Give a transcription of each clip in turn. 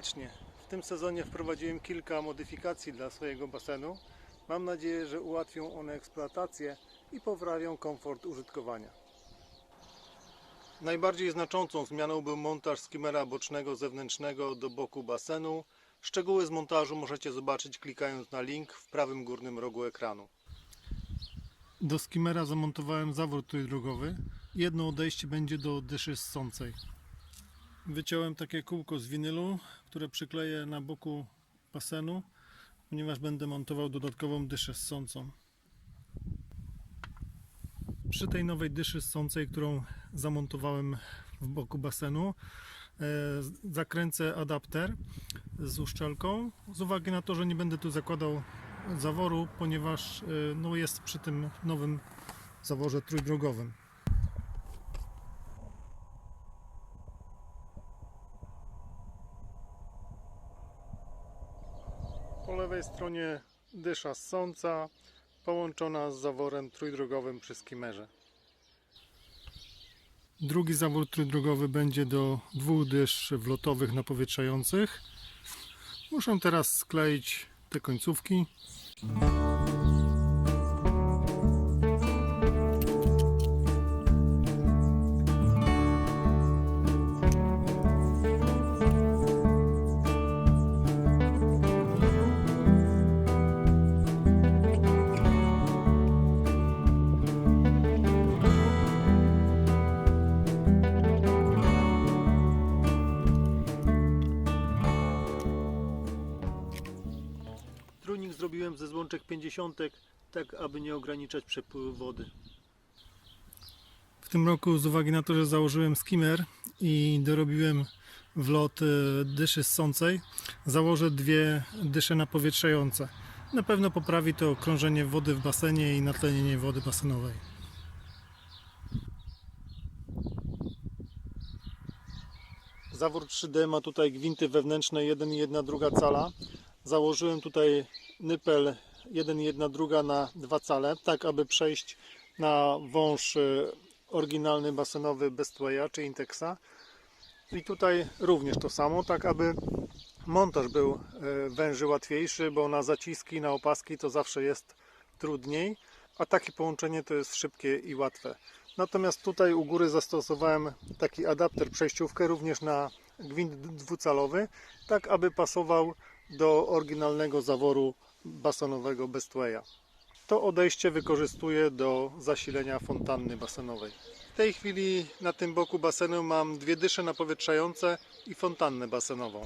serdecznie. W tym sezonie wprowadziłem kilka modyfikacji dla swojego basenu. Mam nadzieję, że ułatwią one eksploatację i poprawią komfort użytkowania. Najbardziej znaczącą zmianą był montaż skimera bocznego zewnętrznego do boku basenu. Szczegóły z montażu możecie zobaczyć klikając na link w prawym górnym rogu ekranu. Do skimera zamontowałem zawór trójdrogowy. Jedno odejście będzie do dyszy ssącej. Wyciąłem takie kółko z winylu, które przykleję na boku basenu, ponieważ będę montował dodatkową dyszę ssącą. Przy tej nowej dyszy ssącej, którą zamontowałem w boku basenu, e, zakręcę adapter z uszczelką. Z uwagi na to, że nie będę tu zakładał zaworu, ponieważ e, no, jest przy tym nowym zaworze trójdrogowym. Lewej stronie dysza ssąca połączona z zaworem trójdrogowym przy skimerze. Drugi zawór trójdrogowy będzie do dwóch dysz wlotowych napowietrzających. Muszę teraz skleić te końcówki. Ze złączek 50, tak aby nie ograniczać przepływu wody. W tym roku z uwagi na to, że założyłem skimmer i dorobiłem wlot e, dyszy ssącej, założę dwie dysze napowietrzające. Na pewno poprawi to krążenie wody w basenie i natlenienie wody basenowej. Zawór 3D ma tutaj gwinty wewnętrzne 1 i 1 druga cala. Założyłem tutaj nypel 1 i 1 druga na 2 cale, tak aby przejść na wąż y, oryginalny basenowy Bestwaya czy Intexa. I tutaj również to samo, tak aby montaż był y, węży łatwiejszy, bo na zaciski, na opaski to zawsze jest trudniej, a takie połączenie to jest szybkie i łatwe. Natomiast tutaj u góry zastosowałem taki adapter przejściówkę również na gwint dwucalowy, tak aby pasował do oryginalnego zaworu basenowego Bestwaya. To odejście wykorzystuję do zasilenia fontanny basenowej. W tej chwili na tym boku basenu mam dwie dysze napowietrzające i fontannę basenową.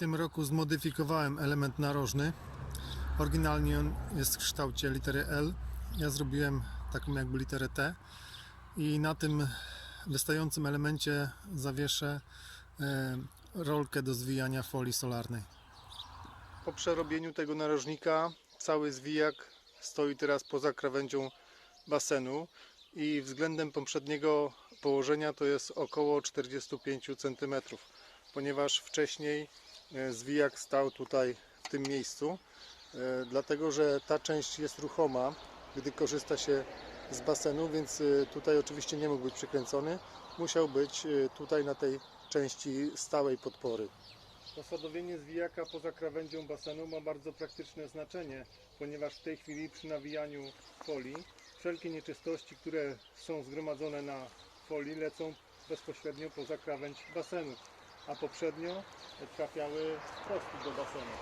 Tym roku zmodyfikowałem element narożny. Oryginalnie on jest w kształcie litery L. Ja zrobiłem taką jakby literę T i na tym wystającym elemencie zawieszę e, rolkę do zwijania folii solarnej. Po przerobieniu tego narożnika cały zwijak stoi teraz poza krawędzią basenu i względem poprzedniego położenia to jest około 45 cm, ponieważ wcześniej zwijak stał tutaj w tym miejscu, e, dlatego że ta część jest ruchoma, gdy korzysta się z basenu, więc e, tutaj oczywiście nie mógł być przykręcony, musiał być e, tutaj na tej części stałej podpory. Posadowienie zwijaka poza krawędzią basenu ma bardzo praktyczne znaczenie, ponieważ w tej chwili przy nawijaniu folii wszelkie nieczystości, które są zgromadzone na folii lecą bezpośrednio poza krawędź basenu, a poprzednio trafiały wprost do basenu.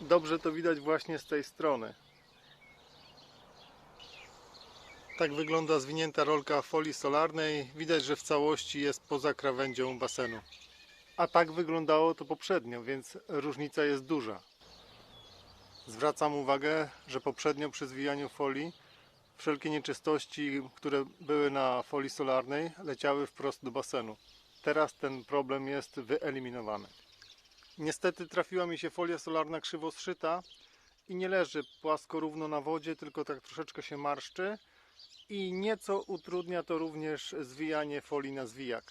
Dobrze to widać właśnie z tej strony. Tak wygląda zwinięta rolka folii solarnej. Widać, że w całości jest poza krawędzią basenu. A tak wyglądało to poprzednio, więc różnica jest duża. Zwracam uwagę, że poprzednio przy zwijaniu folii Wszelkie nieczystości, które były na folii solarnej, leciały wprost do basenu. Teraz ten problem jest wyeliminowany. Niestety trafiła mi się folia solarna krzywo zszyta i nie leży płasko równo na wodzie, tylko tak troszeczkę się marszczy i nieco utrudnia to również zwijanie folii na zwijak.